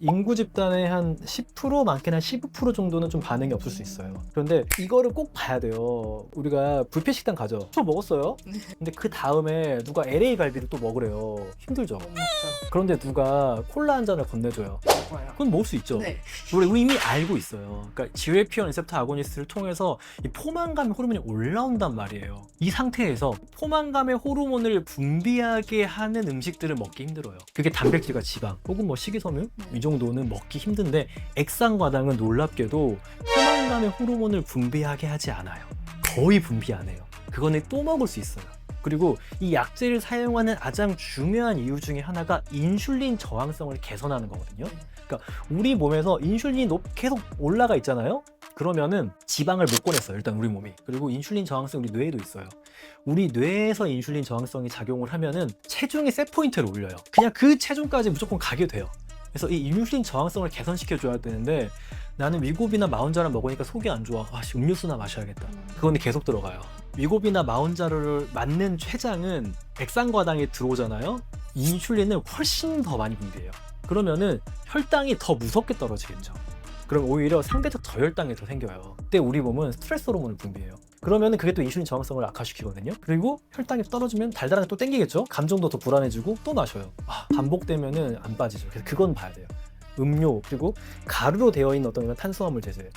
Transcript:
인구 집단의 한 10% 많게는 한 15% 정도는 좀 반응이 없을 수 있어요. 그런데 이거를 꼭 봐야 돼요. 우리가 뷔페 식당 가죠. 저 먹었어요. 네. 근데 그 다음에 누가 LA 갈비를 또 먹으래요. 힘들죠. 못 먹죠. 그런데 누가 콜라 한 잔을 건네줘요. 그건 먹을 수 있죠. 네. 우리 이미 알고 있어요. 그러니까 지웨피온 리셉터 아고니스트를 통해서 이 포만감 호르몬이 올라온단 말이에요. 이 상태에서 포만감의 호르몬을 분비하게 하는 음식들을 먹기 힘들어요. 그게 단백질과 지방 혹은 뭐 식이섬유 네. 이 정도 는 먹기 힘든데 액상과당은 놀랍게도 포만감의 호르몬을 분비하게 하지 않아요. 거의 분비 안 해요. 그거는 또 먹을 수 있어요. 그리고 이 약제를 사용하는 가장 중요한 이유 중에 하나가 인슐린 저항성을 개선하는 거거든요. 그러니까 우리 몸에서 인슐린이 높, 계속 올라가 있잖아요. 그러면은 지방을 못 꺼냈어요. 일단 우리 몸이. 그리고 인슐린 저항성 우리 뇌에도 있어요. 우리 뇌에서 인슐린 저항성이 작용을 하면은 체중의 세 포인트를 올려요. 그냥 그 체중까지 무조건 가게 돼요. 그래서 이 인슐린 저항성을 개선시켜 줘야 되는데 나는 위고비나 마운자를 먹으니까 속이 안 좋아. 아, 씨, 음료수나 마셔야겠다. 그건데 계속 들어가요. 위고비나 마운자를 맞는 췌장은 액상과당에 들어오잖아요. 인슐린을 훨씬 더 많이 분비해요. 그러면은 혈당이 더 무섭게 떨어지겠죠. 그럼 오히려 상대적 저혈당이 더 생겨요. 그때 우리 몸은 스트레스 호르몬을 분비해요. 그러면은 그게 또 인슐린 저항성을 악화시키거든요. 그리고 혈당이 떨어지면 달달한 게 또 땡기겠죠. 감정도 더 불안해지고 또 마셔요. 아, 반복되면은 안 빠지죠. 그래서 그건 봐야 돼요. 음료 그리고 가루로 되어 있는 어떤 탄수화물 제제